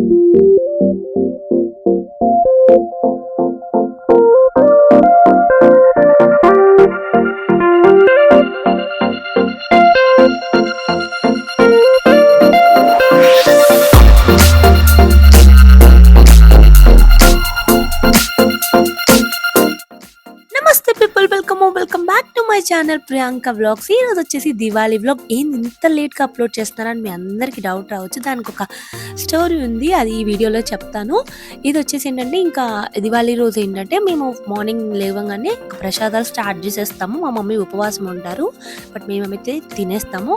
Música channel Priyanka vlogs. ఈ రోజు వచ్చేసి దివాళీ వ్లాగ్. ఏంది ఇంత లేట్గా అప్లోడ్ చేస్తున్నారని మీ అందరికీ డౌట్ రావచ్చు. దానికి ఒక స్టోరీ ఉంది. అది ఈ వీడియోలో చెప్తాను. ఇది వచ్చేసి ఏంటంటే ఇంకా దివాళీ రోజు ఏంటంటే మేము మార్నింగ్ లేవగానే ప్రసాదాలు స్టార్ట్ చేసేస్తాము. మా మమ్మీ ఉపవాసం ఉంటారు. బట్ మేమైతే తినేస్తాము.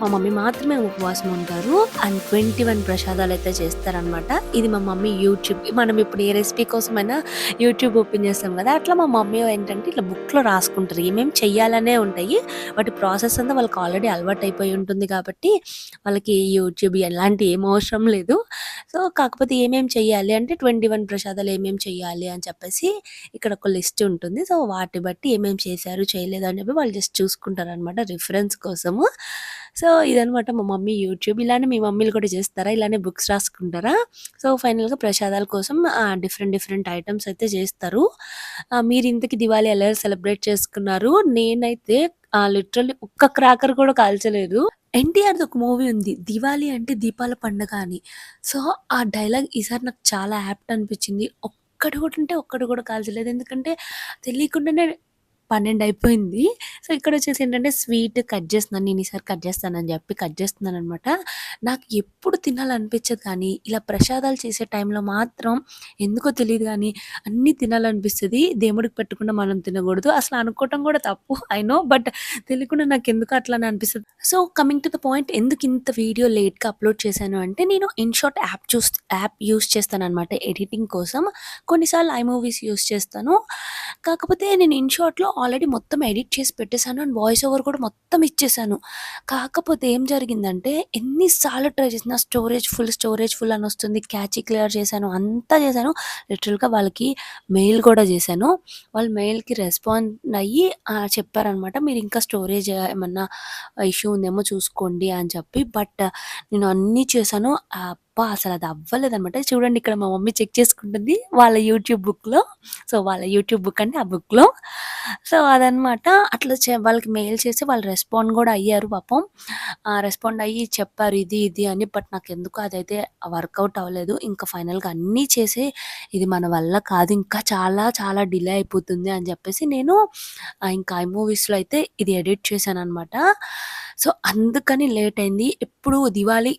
మా మమ్మీ మాత్రమే ఉపవాసం ఉంటారు. అండ్ ట్వంటీ వన్ ప్రసాదాలు అయితే చేస్తారనమాట ఇది మా మమ్మీ యూట్యూబ్. మనం ఇప్పుడు ఏ రెసిపీ కోసమైనా యూట్యూబ్ ఓపెన్ చేస్తాం కదా అట్లా మా మమ్మీ ఏంటంటే ఇట్లా బుక్లో రాసుకుంటారు. ఏమేమి చెయ్యాలనే ఉంటాయి. వాటి ప్రాసెస్ అంతా వాళ్ళకి ఆల్రెడీ అలవాటు అయిపోయి ఉంటుంది కాబట్టి వాళ్ళకి యూట్యూబ్ ఎలాంటి ఏం అవసరం లేదు. సో కాకపోతే ఏమేమి చెయ్యాలి అంటే ట్వంటీ వన్ ప్రసాదాలు ఏమేమి చెయ్యాలి అని చెప్పేసి ఇక్కడ ఒక లిస్ట్ ఉంటుంది. సో వాటి బట్టి ఏమేమి చేశారు చేయలేదు అని చెప్పి వాళ్ళు జస్ట్ చూసుకుంటారు అనమాట రిఫరెన్స్ కోసము. సో ఇదనమాట మా మమ్మీ యూట్యూబ్. ఇలానే మీ మమ్మీలు కూడా చేస్తారా? ఇలానే బుక్స్ రాసుకుంటారా? సో ఫైనల్గా ప్రసాదాల కోసం డిఫరెంట్ డిఫరెంట్ ఐటమ్స్ అయితే చేస్తారు. మీరు ఇంతకి దివాళీ ఎలా సెలబ్రేట్ చేసుకున్నారు? నేనైతే లిటరల్లీ ఒక్క క్రాకర్ కూడా కాల్చలేదు. ఎన్టీఆర్ది ఒక మూవీ ఉంది దివాళీ అంటే దీపాల పండగ అని. సో ఆ డైలాగ్ ఈసారి నాకు చాలా యాప్ట్ అనిపించింది. ఒక్కటి కూడా అంటే ఒక్కటి కూడా కాల్చలేదు. ఎందుకంటే తెలియకుండానే పన్నెండు అయిపోయింది. సో ఇక్కడ వచ్చేసి ఏంటంటే స్వీట్ కట్ చేస్తున్నాను. నేను ఈసారి కట్ చేస్తానని చెప్పి కట్ చేస్తున్నాను అనమాట నాకు ఎప్పుడు తినాలనిపించదు కానీ ఇలా ప్రసాదాలు చేసే టైంలో మాత్రం ఎందుకో తెలియదు కానీ అన్నీ తినాలనిపిస్తుంది. దేవుడికి పెట్టకుండా మనం తినకూడదు. అసలు అనుకోవటం కూడా తప్పు ఐ నో బట్ తెలియకుండా నాకు ఎందుకు అట్లానే అనిపిస్తుంది. So coming to the point ఎందుకు ఇంత వీడియో లేట్గా అప్లోడ్ చేశాను అంటే నేను InShot app choose app use చేస్తాను అనమాట ఎడిటింగ్ కోసం. కొన్నిసార్లు ఐ మూవీస్ యూస్ చేస్తాను. కాకపోతే నేను ఇన్షార్ట్లో ఆల్రెడీ మొత్తం ఎడిట్ చేసి పెట్టేశాను అండ్ వాయిస్ ఓవర్ కూడా మొత్తం ఇచ్చేసాను కాకపోతే ఏం జరిగిందంటే ఎన్నిసార్లు ట్రై చేసిన స్టోరేజ్ ఫుల్ స్టోరేజ్ ఫుల్ అని వస్తుంది. క్యాచ్ క్లియర్ చేశాను అంతా చేశాను. లిటరల్గా వాళ్ళకి మెయిల్ కూడా చేశాను. వాళ్ళు మెయిల్కి రెస్పాండ్ అయ్యి చెప్పారనమాట మీరు ఇంకా స్టోరేజ్ ఏమన్నా ఇష్యూ ఉందేమో చూసుకోండి అని చెప్పి. బట్ నేను అన్నీ చేశాను. అబ్బా! అసలు అది అవ్వలేదు అనమాట చూడండి ఇక్కడ మా మమ్మీ చెక్ చేసుకుంటుంది వాళ్ళ యూట్యూబ్ బుక్లో. సో వాళ్ళ యూట్యూబ్ బుక్ అంటే ఆ బుక్లో. సో అదనమాట. అట్లా చే- వాళ్ళకి మెయిల్ చేసి వాళ్ళు రెస్పాండ్ కూడా అయ్యారు పాపం. రెస్పాండ్ అయ్యి చెప్పారు ఇది ఇది అని. బట్ నాకు ఎందుకు అదైతే వర్కౌట్ అవ్వలేదు. ఇంకా ఫైనల్గా అన్నీ చేసి ఇది మన వల్ల కాదు. ఇంకా చాలా చాలా డిలే అయిపోతుంది అని చెప్పేసి నేను ఇంకా ఐ మూవీస్లో అయితే ఇది ఎడిట్ చేశాను అనమాట సో అందుకని లేట్ అయింది. ఎప్పుడు దివాళీ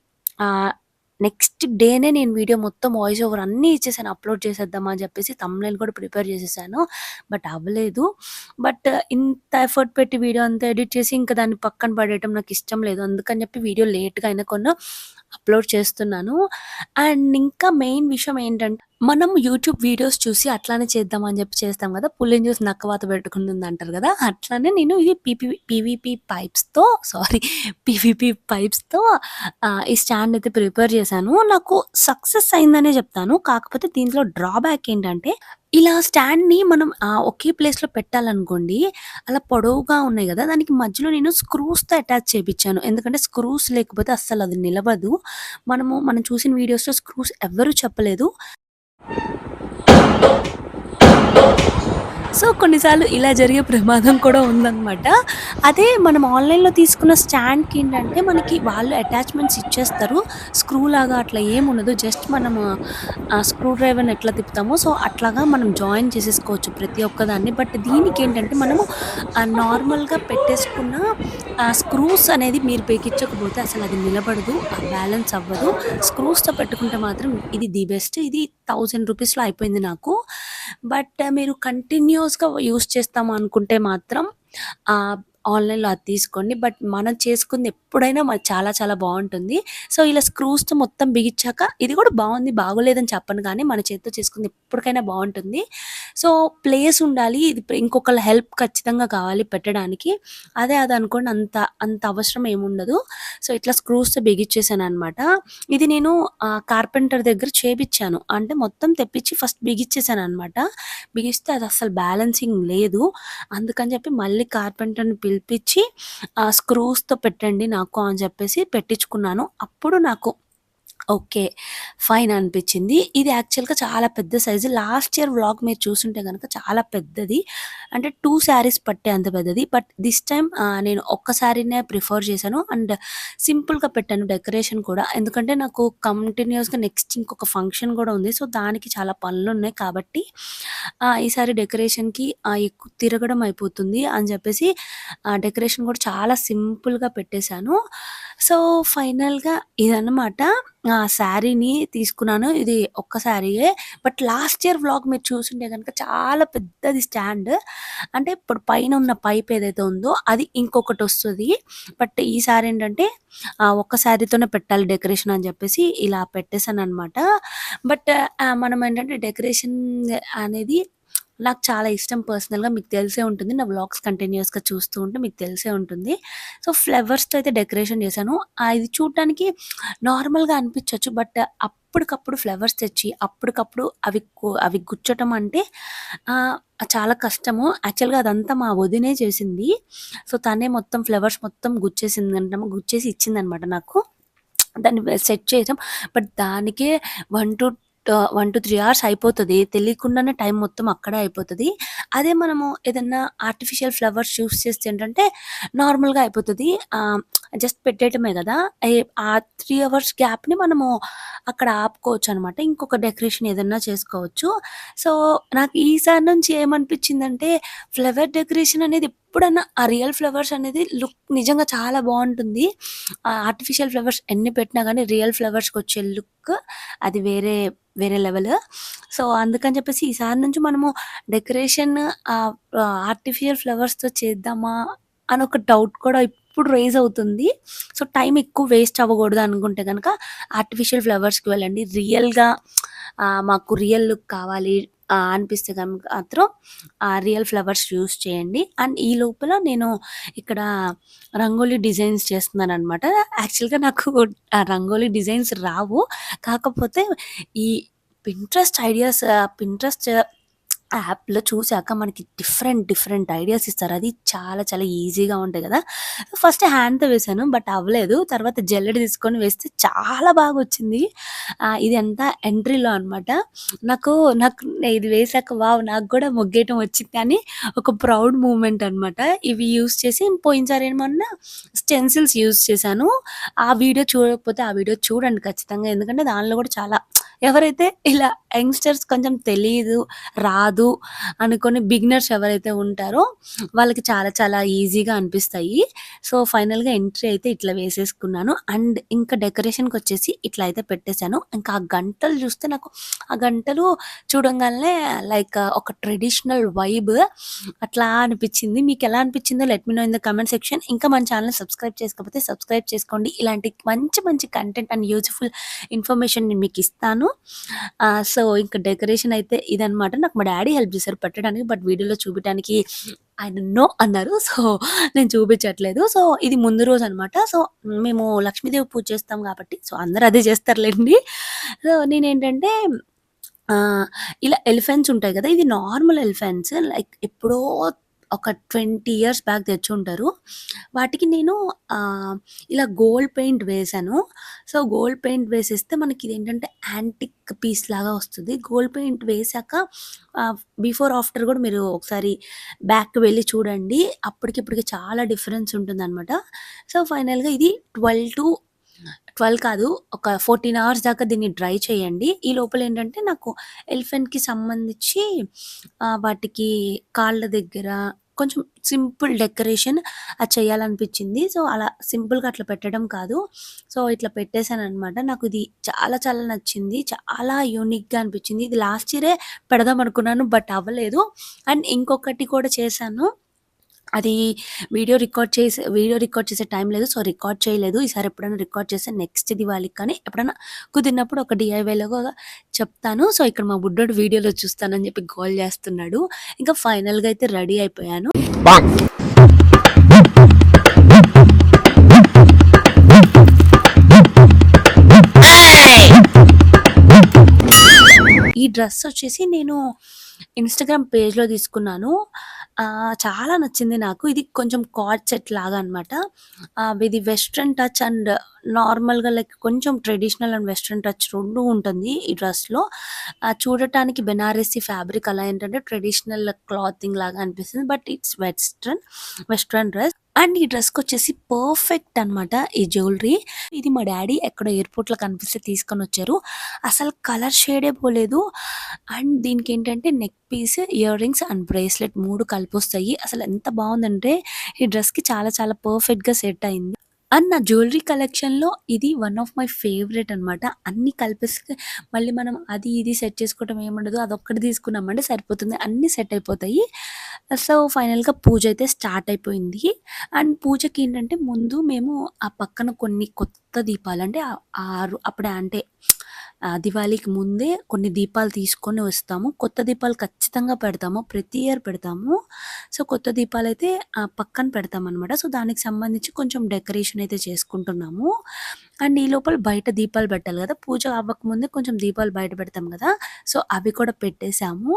నెక్స్ట్ డేనే నేను వీడియో మొత్తం వాయిస్ ఓవర్ అన్నీ ఇచ్చేసాను అప్లోడ్ చేసేద్దామా అని చెప్పేసి తమ్లైన్ కూడా ప్రిపేర్ చేసేసాను. బట్ అవ్వలేదు. బట్ ఇంత ఎఫర్ట్ పెట్టి వీడియో అంతా ఎడిట్ చేసి ఇంకా దాన్ని పక్కన పడేయటం నాకు ఇష్టం లేదు. అందుకని చెప్పి వీడియో లేట్గా అయినా కొన్ని అప్లోడ్ చేస్తున్నాను. అండ్ ఇంకా మెయిన్ విషయం ఏంటంటే మనం యూట్యూబ్ వీడియోస్ చూసి అట్లానే చేద్దామని చెప్పి చేస్తాం కదా పుల్లిని చూసి నక్కవాత పెట్టుకుంటుంది అంటారు కదా అట్లానే నేను ఇది పీపీ పీవీపీ పైప్స్తో సారీ పీవీపీ పైప్స్తో ఈ స్టాండ్ అయితే ప్రిపేర్ చేశాను. నాకు సక్సెస్ అయిందనే చెప్తాను. కాకపోతే దీంట్లో డ్రాబ్యాక్ ఏంటంటే ఇలా స్టాండ్ని మనం ఒకే ప్లేస్లో పెట్టాలనుకోండి అలా పొడవుగా ఉన్నాయి కదా దానికి మధ్యలో నేను స్క్రూస్తో అటాచ్ చేయించాను ఎందుకంటే స్క్రూస్ లేకపోతే అస్సలు అది నిలవదు. మనము మనం చూసిన వీడియోస్లో స్క్రూస్ ఎవ్వరూ చెప్పలేదు. Thank you. సో కొన్నిసార్లు ఇలా జరిగే ప్రమాదం కూడా ఉందన్నమాట. అదే మనం ఆన్లైన్లో తీసుకున్న స్టాండ్కి ఏంటంటే మనకి వాళ్ళు అటాచ్మెంట్స్ ఇచ్చేస్తారు. స్క్రూ లాగా అట్లా ఏముండదు జస్ట్ మనము స్క్రూ డ్రైవర్ని ఎట్లా తిప్పుతామో సో అట్లాగా మనం జాయిన్ చేసేసుకోవచ్చు ప్రతి ఒక్కదాన్ని. బట్ దీనికి ఏంటంటే మనము నార్మల్గా పెట్టేసుకున్న స్క్రూస్ అనేది మీరు పేకిచ్చకపోతే అసలు అది నిలబడదు బ్యాలెన్స్ అవ్వదు. స్క్రూస్తో పెట్టుకుంటే మాత్రం ఇది ది బెస్ట్. ఇది థౌజండ్ రూపీస్లో అయిపోయింది నాకు. బట్ మీరు కంటిన్యూస్గా యూస్ చేస్తాం అనుకుంటే మాత్రం ఆన్లైన్లో అది తీసుకోండి. బట్ మనం చేసుకుంది ఎప్పుడైనా మరి చాలా చాలా బాగుంటుంది. సో ఇలా స్క్రూస్తో మొత్తం బిగించాక ఇది కూడా బాగుంది బాగోలేదని చెప్పను కానీ మన చేతితో చేసుకుంది ఎప్పటికైనా బాగుంటుంది. సో ప్లేస్ ఉండాలి. ఇది ఇంకొకళ్ళ హెల్ప్ ఖచ్చితంగా కావాలి పెట్టడానికి. అదే అది అనుకోండి అంత అంత అవసరం ఏముండదు సో ఇట్లా స్క్రూస్తో బిగించేసాను అనమాట ఇది నేను కార్పెంటర్ దగ్గర చేపించాను అంటే మొత్తం తెప్పించి ఫస్ట్ బిగించేసాను అనమాట బిగిస్తే అది అసలు బ్యాలెన్సింగ్ లేదు. అందుకని చెప్పి మళ్ళీ కార్పెంటర్ని పిలిపించి ఆ స్క్రూస్తో పెట్టండి నాకు అని చెప్పేసి పెట్టించుకున్నాను. అప్పుడు నాకు ఓకే ఫైన్ అనిపించింది. ఇది యాక్చువల్‌గా చాలా పెద్ద సైజు. లాస్ట్ ఇయర్ వ్లాగ్ మీరు చూసుంటే కనుక చాలా పెద్దది. అంటే టూ శారీస్ పట్టే అంత పెద్దది. బట్ దిస్ టైమ్ నేను ఒక్క శారీనే ప్రిఫర్ చేశాను. అండ్ సింపుల్‌గా పెట్టాను డెకరేషన్ కూడా. ఎందుకంటే నాకు కంటిన్యూస్గా నెక్స్ట్ ఇంకొక ఫంక్షన్ కూడా ఉంది. సో, దానికి చాలా పనులు ఉన్నాయి కాబట్టి ఈసారి డెకరేషన్‌కి ఎక్కువ తిరగడం అయిపోతుంది అని చెప్పేసి డెకరేషన్ కూడా చాలా సింపుల్‌గా పెట్టేశాను. సో, ఫైనల్‌గా ఇదన్నమాట. ఆ శారీని తీసుకున్నాను. ఇది ఒక్క శారీయే. బట్ లాస్ట్ ఇయర్ వ్లాగ్ మీరు చూసుంటే కనుక చాలా పెద్దది స్టాండ్. అంటే ఇప్పుడు పైన ఉన్న పైప్ ఏదైతే ఉందో అది ఇంకొకటి వస్తుంది బట్ ఈసారి ఏంటంటే ఒక్క శారీతోనే పెట్టాలి డెకరేషన్ అని చెప్పేసి ఇలా పెట్టేసాననమాట. బట్ మనం ఏంటంటే డెకరేషన్ అనేది నాకు చాలా ఇష్టం పర్సనల్‌గా. మీకు తెలిసే ఉంటుంది. నా వ్లాగ్స్ కంటిన్యూస్గా చూస్తూ ఉంటే మీకు తెలిసే ఉంటుంది. సో, ఫ్లవర్స్‌తో అయితే డెకరేషన్ చేశాను. అది ఇది చూడటానికి నార్మల్‌గా అనిపించవచ్చు బట్ అప్పటికప్పుడు ఫ్లవర్స్ తెచ్చి అప్పటికప్పుడు అవి అవి గుచ్చటం అంటే చాలా కష్టము. యాక్చువల్‌గా అదంతా మా వదినే చేసింది. సో, తనే మొత్తం ఫ్లవర్స్ మొత్తం గుచ్చేసిందంట గుచ్చేసి ఇచ్చిందనమాట నాకు. దాన్ని సెట్ చేసాం. బట్ దానికే one two one two three hours అయిపోతది. తెలియకుండానే టైం మొత్తం అక్కడే అయిపోతది. అదే మనము ఏదన్నా ఆర్టిఫిషియల్ ఫ్లవర్స్ చూస్ చేస్తే ఏంటంటే నార్మల్‌గా అయిపోతది. జస్ట్ పెట్టేయటమే కదా ఆ త్రీ అవర్స్ గ్యాప్‌ని మనము అక్కడ ఆపుకోవచ్చు అనమాట ఇంకొక డెకరేషన్ ఏదన్నా చేసుకోవచ్చు. సో, నాకు ఈసారి నుంచి ఏమనిపించిందంటే ఫ్లవర్ డెకరేషన్ అనేది ఎప్పుడన్నా ఆ రియల్ ఫ్లవర్స్ అనేది లుక్ నిజంగా చాలా బాగుంటుంది ఆర్టిఫిషియల్ ఫ్లవర్స్ ఎన్ని పెట్టినా కానీ రియల్ ఫ్లవర్స్కి వచ్చే లుక్ అది వేరే వేరే లెవెల్. సో, అందుకని చెప్పేసి ఈసారి నుంచి మనము డెకరేషన్ ఆర్టిఫిషియల్ ఫ్లవర్స్‌తో చేద్దామా అని ఒక డౌట్ కూడా ఇప్పుడు రేజ్ అవుతుంది. సో, టైం ఎక్కువ వేస్ట్ అవ్వకూడదు అనుకుంటే కనుక ఆర్టిఫిషియల్ ఫ్లవర్స్‌కి వెళ్ళండి. రియల్‌గా మాకు రియల్ లుక్ కావాలి అనిపిస్తే కనుక మాత్రం ఆ రియల్ ఫ్లవర్స్ యూస్ చేయండి. అండ్ ఈ లోపల నేను ఇక్కడ రంగోలీ డిజైన్స్ చేస్తున్నాననమాట. యాక్చువల్‌గా నాకు రంగోలీ డిజైన్స్ రావు. కాకపోతే ఈ పింట్రెస్ట్ ఐడియాస్ పింట్రెస్ట్ యాప్‌లో చూసాక మనకి డిఫరెంట్ డిఫరెంట్ ఐడియాస్ ఇస్తారు. అది చాలా చాలా ఈజీగా ఉంటాయి కదా ఫస్ట్ హ్యాండ్‌తో వేశాను. బట్ అవ్వలేదు. తర్వాత జల్లెడ తీసుకొని వేస్తే చాలా బాగొచ్చింది. ఇది ఇదంతా ఎంట్రీలో అనమాట. నాకు నాకు ఇది వేశాక వావ్! నాకు కూడా మొగ్గేయటం వచ్చింది అని ఒక ప్రౌడ్ మూమెంట్ అనమాట. ఇవి యూస్ చేసి పోయినసారి ఏమన్నా స్టెన్సిల్స్ యూస్ చేశాను. ఆ వీడియో చూడకపోతే ఆ వీడియో చూడండి ఖచ్చితంగా. ఎందుకంటే దానిలో కూడా చాలా ఎవరైతే ఇలా యంగ్‌స్టర్స్ కొంచెం తెలియదు రాదు అనుకోని బిగినర్స్ ఎవరైతే ఉంటారో వాళ్ళకి చాలా చాలా ఈజీగా అనిపిస్తాయి. సో, ఫైనల్‌గా ఎంట్రీ అయితే ఇట్లా వేసేసుకున్నాను. అండ్ ఇంకా డెకరేషన్‌కొచ్చేసి ఇట్లా అయితే పెట్టేశాను ఇంకా ఆ గంటలు చూస్తే నాకు ఆ గంటలు చూడగానే లైక్ ఒక ట్రెడిషనల్ వైబ్ అట్లా అనిపించింది. మీకు ఎలా అనిపించిందో let me know in the comment section. ఇంకా మన ఛానల్ సబ్స్క్రైబ్ చేసుకోకపోతే సబ్స్క్రైబ్ చేసుకోండి. ఇలాంటి మంచి మంచి కంటెంట్ అండ్ యూజ్‌ఫుల్ ఇన్ఫర్మేషన్ నేను మీకు ఇస్తాను సో, ఇంక డెకరేషన్ అయితే ఇదనమాట. నాకు మా డాడీ హెల్ప్ చేశారు పెట్టడానికి. బట్ వీడియోలో చూపించడానికి ఆయన నో అన్నారు. సో, నేను చూపించట్లేదు. సో, ఇది ముందు రోజు అనమాట సో, మేము లక్ష్మీదేవి పూజ చేస్తాం కాబట్టి సో, అందరు అదే చేస్తారులేండి సో, నేనేంటంటే ఇలా ఎలిఫెంట్స్ ఉంటాయి కదా ఇది నార్మల్ ఎలిఫెంట్స్ లైక్ ఎప్పుడో ఒక 20 ఇయర్స్ బ్యాక్ తెచ్చుంటారు. వాటికి నేను ఇలా గోల్డ్ పెయింట్ వేశాను. సో, గోల్డ్ పెయింట్ వేసేస్తే మనకి ఇదేంటంటే యాంటిక్ పీస్ లాగా వస్తుంది గోల్డ్ పెయింట్ వేశాక బిఫోర్, ఆఫ్టర్ కూడా మీరు ఒకసారి బ్యాక్ వెళ్ళి చూడండి. అప్పటికి ఇప్పటికి చాలా డిఫరెన్స్ ఉంటుందనమాట. సో, ఫైనల్‌గా ఇది 12-12 కాదు ఒక 14 అవర్స్ దాకా దీన్ని డ్రై చేయండి. ఈ లోపల ఏంటంటే నాకు ఎలిఫెంట్‌కి సంబంధించి వాటికి కాళ్ళ దగ్గర కొంచెం సింపుల్ డెకరేషన్ అది చేయాలనిపించింది. సో, అలా సింపుల్‌గా అట్లా పెట్టడం కాదు. సో, ఇట్లా పెట్టేశాను అనమాట నాకు ఇది చాలా చాలా నచ్చింది. చాలా యూనిక్‌గా అనిపించింది. ఇది లాస్ట్ ఇయరే పెడదాం అనుకున్నాను. బట్ అవ్వలేదు. అండ్ ఇంకొకటి కూడా చేశాను. అది వీడియో రికార్డ్ చేసే వీడియో రికార్డ్ చేసే టైం లేదు. సో, రికార్డ్ చేయలేదు. ఈసారి ఎప్పుడైనా రికార్డ్ చేస్తే నెక్స్ట్ దివాళికి కానీ ఎప్పుడైనా కుదిరినప్పుడు ఒక డిఐవైలోగా చెప్తాను. సో, ఇక్కడ మా బుడ్డోడు వీడియోలో చూస్తానని చెప్పి గోల్ చేస్తున్నాడు. ఇంకా ఫైనల్‌గా అయితే రెడీ అయిపోయాను. ఈ డ్రెస్ వచ్చేసి నేను ఇన్‌స్టాగ్రామ్ పేజ్‌లో తీసుకున్నాను. చాలా నచ్చింది నాకు. ఇది కొంచెం కార్డ్ సెట్ లాగా అనమాట. ఇది వెస్ట్రన్ టచ్ అండ్ నార్మల్‌గా లైక్ కొంచెం ట్రెడిషనల్ అండ్ వెస్ట్రన్ టచ్ రెండు ఉంటుంది ఈ డ్రెస్‌లో. చూడటానికి బెనారసీ ఫ్యాబ్రిక్ అలా ఏంటంటే ట్రెడిషనల్ క్లాతింగ్ లాగా అనిపిస్తుంది. But it's western western dress. And ఈ డ్రెస్‌కొచ్చేసి పర్ఫెక్ట్ అనమాట ఈ జ్యువెలరీ. ఇది మా డాడీ ఎక్కడ ఎయిర్‌పోర్ట్‌లో కనిపిస్తే తీసుకొని వచ్చారు అసలు కలర్ షేడే పోలేదు. అండ్ దీనికి ఏంటంటే neck piece, earrings and bracelet మూడు కలిపి వస్తాయి అసలు ఎంత బాగుందంటే ఈ డ్రెస్‌కి చాలా చాలా పర్ఫెక్ట్‌గా సెట్ అయింది. అండ్ నా జ్యువెలరీ కలెక్షన్‌లో ఇది వన్ ఆఫ్ మై ఫేవరెట్ అనమాట. అన్నీ కలిపేసి మళ్ళీ మనం అది ఇది సెట్ చేసుకోవటం ఏముండదు. అదొక్కటి తీసుకున్నామంటే సరిపోతుంది. అన్నీ సెట్ అయిపోతాయి. సో, ఫైనల్‌గా పూజ అయితే స్టార్ట్ అయిపోయింది. అండ్ పూజకి ఏంటంటే ముందు మేము ఆ పక్కన కొన్ని కొత్త దీపాలు అంటే ఆరు అప్పుడే అంటే దివాళీకి ముందే కొన్ని దీపాలు తీసుకొని వస్తాము. కొత్త దీపాలు ఖచ్చితంగా పెడతాము. ప్రతి ఇయర్ పెడతాము. సో, కొత్త దీపాలు అయితే పక్కన పెడతామనమాట. సో, దానికి సంబంధించి కొంచెం డెకరేషన్ అయితే చేసుకుంటున్నాము. అండ్ ఈ లోపల బయట దీపాలు పెట్టాలి కదా పూజ అవ్వకముందే కొంచెం దీపాలు బయట పెడతాం కదా సో, అవి కూడా పెట్టేశాము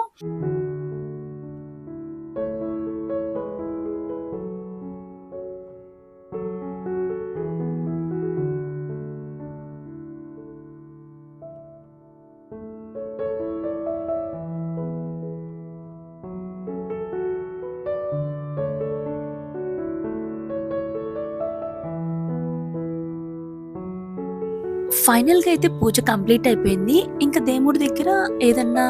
ఫైనల్‌గా అయితే పూజ కంప్లీట్ అయిపోయింది. ఇంకా దేవుడి దగ్గర ఏదన్నా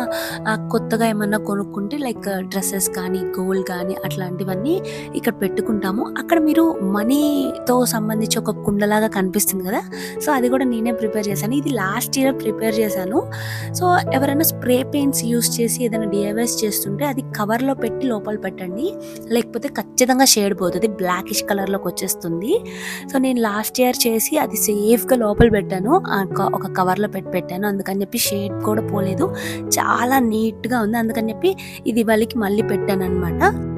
కొత్తగా ఏమన్నా కొనుక్కుంటే లైక్ డ్రెస్సెస్ కానీ, గోల్డ్ కానీ అట్లాంటివన్నీ ఇక్కడ పెట్టుకుంటాము. అక్కడ మీరు మనీతో సంబంధించి ఒక కుండలాగా కనిపిస్తుంది కదా సో, అది కూడా నేనే ప్రిపేర్ చేశాను. ఇది లాస్ట్ ఇయర్ ప్రిపేర్ చేశాను. సో, ఎవరైనా స్ప్రే పెయింట్స్ యూజ్ చేసి ఏదైనా డీఐవైస్ చేస్తుంటే అది కవర్‌లో పెట్టి లోపల పెట్టండి. లేకపోతే ఖచ్చితంగా షేడ్ పోతుంది బ్లాకిష్ కలర్లోకి వచ్చేస్తుంది సో, నేను లాస్ట్ ఇయర్ చేసి అది సేఫ్‌గా లోపల పెట్టాను. ఒక కవర్‌లో పెట్టి పెట్టాను. అందుకని చెప్పి షేడ్ కూడా పోలేదు. చాలా నీట్‌గా ఉంది. అందుకని చెప్పి ఇది వాళ్ళకి మళ్ళీ పెట్టాననమాట.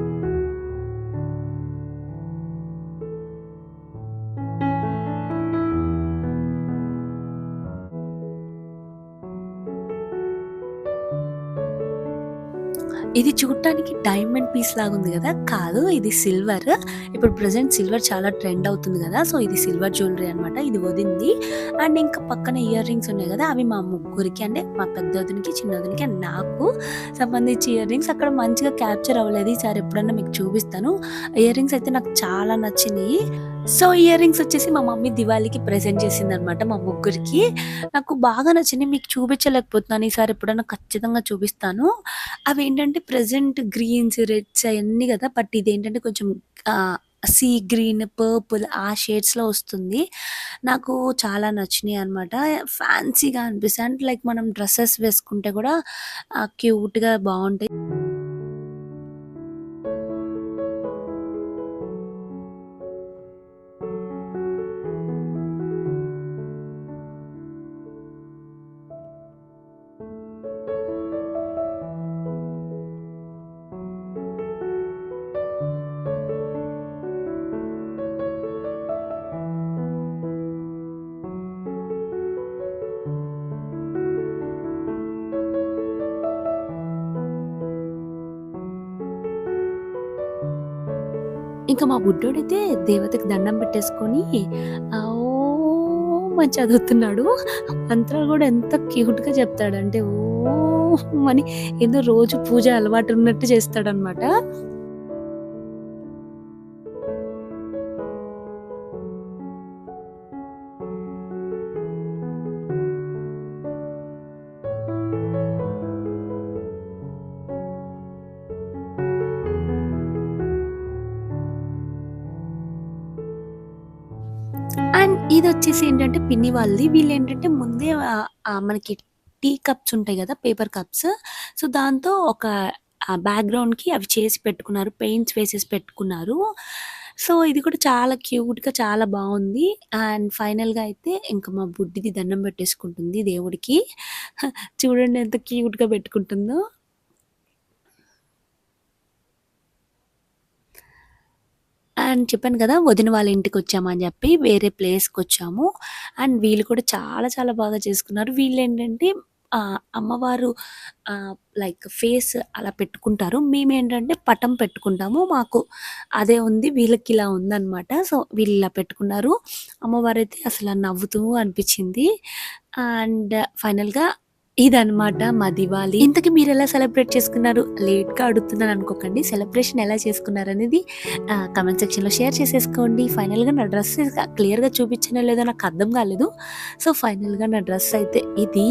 ఇది చూడటానికి డైమండ్ పీస్ లాగా ఉంది కదా కాదు ఇది సిల్వర్. ఇప్పుడు ప్రజెంట్ సిల్వర్ చాలా ట్రెండ్ అవుతుంది కదా సో, ఇది సిల్వర్ జ్యువెలరీ అనమాట. ఇది వదింది అండ్ ఇంకా పక్కన ఇయర్ రింగ్స్ ఉన్నాయి కదా అవి మా ముగ్గురికి అంటే మా పెద్దొదినకి, చిన్నొదినకి అండ్ నాకు సంబంధించి ఇయర్ రింగ్స్ అక్కడ మంచిగా క్యాప్చర్ అవ్వలేదు. ఈసారి ఎప్పుడన్నా మీకు చూపిస్తాను. ఇయర్ రింగ్స్ అయితే నాకు చాలా నచ్చినాయి సో, ఇయర్ రింగ్స్ వచ్చేసి మా మమ్మీ దివాళీకి ప్రెజెంట్ చేసిందనమాట మా ముగ్గురికి. నాకు బాగా నచ్చింది మీకు చూపించలేకపోతున్నాను. ఈసారి ఎప్పుడన్నా ఖచ్చితంగా చూపిస్తాను. అవి ఏంటంటే ప్రజెంట్ గ్రీన్స్, రెడ్స్ అవన్నీ కదా బట్ ఇదేంటంటే కొంచెం సీ గ్రీన్, పర్పుల్ ఆ షేడ్స్‌లో వస్తుంది. నాకు చాలా నచ్చినాయి అనమాట. ఫ్యాన్సీగా అనిపిస్తాయి. అంటే లైక్ మనం డ్రెస్సెస్ వేసుకుంటే కూడా క్యూట్‌గా బాగుంటాయి ఇంకా మా బుడ్డోడైతే దేవతకి దండం పెట్టేసుకొని ఓ మంచి చదువుతున్నాడు. మంత్రాలు కూడా ఎంత క్యూట్‌గా చెప్తాడంటే ఓ అని ఏదో రోజు పూజ అలవాటు ఉన్నట్టు చేస్తాడనమాట. ఇది వచ్చేసి ఏంటంటే పిన్ని వాళ్ళది. వీళ్ళు ఏంటంటే ముందే మనకి టీ కప్స్ ఉంటాయి కదా పేపర్ కప్స్. సో, దాంతో ఒక బ్యాక్‌గ్రౌండ్‌కి అవి చేసి పెట్టుకున్నారు. పెయింట్స్ వేసేసి పెట్టుకున్నారు. సో, ఇది కూడా చాలా క్యూట్‌గా చాలా బాగుంది అండ్ ఫైనల్‌గా అయితే ఇంకా మా బుడ్డిది దండం పెట్టేసుకుంటుంది దేవుడికి. చూడండి ఎంత క్యూట్‌గా పెట్టుకుంటుందో. అండ్ చెప్పాను కదా వదిన వాళ్ళ ఇంటికి వచ్చామని చెప్పి వేరే ప్లేస్కి వచ్చాము అండ్ వీళ్ళు కూడా చాలా చాలా బాగా చేసుకున్నారు. వీళ్ళు ఏంటంటే అమ్మవారు లైక్ ఫేస్ అలా పెట్టుకుంటారు. మేమేంటంటే పటం పెట్టుకుంటాము. మాకు అదే ఉంది. వీళ్ళకి ఇలా ఉందనమాట. సో, వీళ్ళు ఇలా పెట్టుకున్నారు. అమ్మవారు అయితే అసలు నవ్వుతూ అనిపించింది అండ్ ఫైనల్‌గా ఇదనమాట మా దివాళీ. ఇంతకి ఎలా సెలబ్రేట్ చేసుకున్నారు? లేట్‌గా అడుగుతున్నాను అనుకోకండి. సెలబ్రేషన్ ఎలా చేసుకున్నారు అనేది కమెంట్ సెక్షన్‌లో షేర్ చేసేసుకోండి. ఫైనల్‌గా నా డ్రెస్ క్లియర్‌గా చూపిచ్చానో లేదో నాకు అర్థం కాలేదు. సో, ఫైనల్‌గా నా డ్రెస్ అయితే ఇది.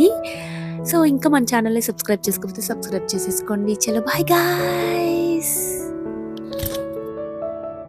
సో, ఇంకా మన ఛానల్‌ని సబ్స్క్రైబ్ చేసుకోకపోతే సబ్స్క్రైబ్ చేసేసుకోండి. చలో బాయ్ గైస్.